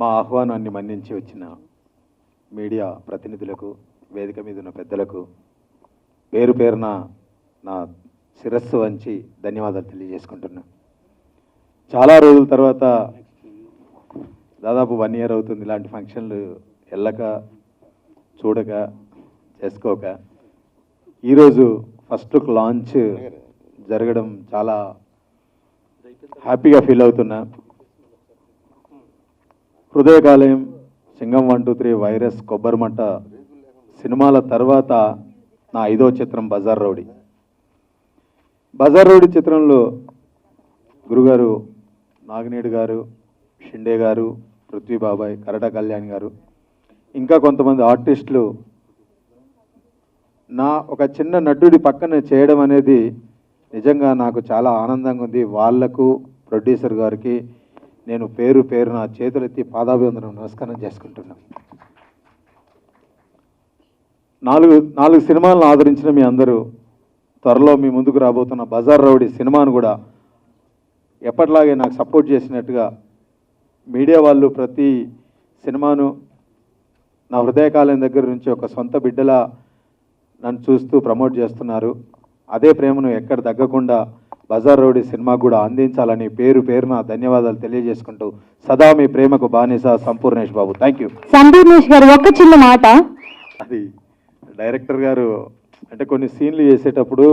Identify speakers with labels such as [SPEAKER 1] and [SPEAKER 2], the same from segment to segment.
[SPEAKER 1] మా ఆహ్వానాన్ని మన్నించి వచ్చిన మీడియా ప్రతినిధులకు వేదిక మీద ఉన్న పెద్దలకు పేరు పేరున నా శిరస్సు వంచి ధన్యవాదాలు తెలియజేసుకుంటున్నా. చాలా రోజుల తర్వాత దాదాపు వన్ ఇయర్ అవుతుంది ఇలాంటి ఫంక్షన్లు వెళ్ళక చూడక చేసుకోక. ఈరోజు ఫస్ట్ లాంచ్ జరగడం చాలా హ్యాపీగా ఫీల్ అవుతున్నా. Hrudayakalayam Singam one two three virus Kobbarimatta సినిమాల తర్వాత నా ఐదో చిత్రం బజార్ రౌడీ. బజార్ రౌడీ చిత్రంలో గురుగారు నాగినేడు గారు షిండే గారు పృథ్వీ బాబాయ్ కరట కళ్యాణ్ గారు ఇంకా కొంతమంది ఆర్టిస్టులు నా ఒక చిన్న నటుడి పక్కన చేయడం అనేది నిజంగా నాకు చాలా ఆనందంగా ఉంది. వాళ్ళకు ప్రొడ్యూసర్ గారికి నేను పేరు పేరు నా చేతులెత్తి పాదాభివందనం నమస్కారం చేసుకుంటున్నాను. నాలుగు నాలుగు సినిమాలను ఆదరించిన మీ అందరూ త్వరలో మీ ముందుకు రాబోతున్న బజార్ రౌడీ సినిమాను కూడా ఎప్పటిలాగే నాకు సపోర్ట్ చేసినట్టుగా మీడియా వాళ్ళు ప్రతి సినిమాను నా హృదయకాలం దగ్గర నుంచి ఒక సొంత బిడ్డలా నన్ను చూస్తూ ప్రమోట్ చేస్తున్నారు. అదే ప్రేమను ఎక్కడ తగ్గకుండా బజార్ రౌడీ సినిమా కూడా అందించాలని పేరు పేరున ధన్యవాదాలు తెలియజేసుకుంటూ సదా మీ ప్రేమకు బానిస సంపూర్ణేష్ బాబు. థ్యాంక్ యూ
[SPEAKER 2] సంపూర్ణేష్ గారు ఒక్క చిన్న మాట.
[SPEAKER 1] అది డైరెక్టర్ గారు అంటే కొన్ని సీన్లు చేసేటప్పుడు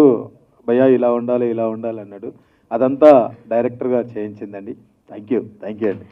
[SPEAKER 1] భయ్యా ఇలా ఉండాలి ఇలా ఉండాలి అన్నాడు. అదంతా డైరెక్టర్ గారు చేయించిందండి. థ్యాంక్ యూ థ్యాంక్ యూ అండి.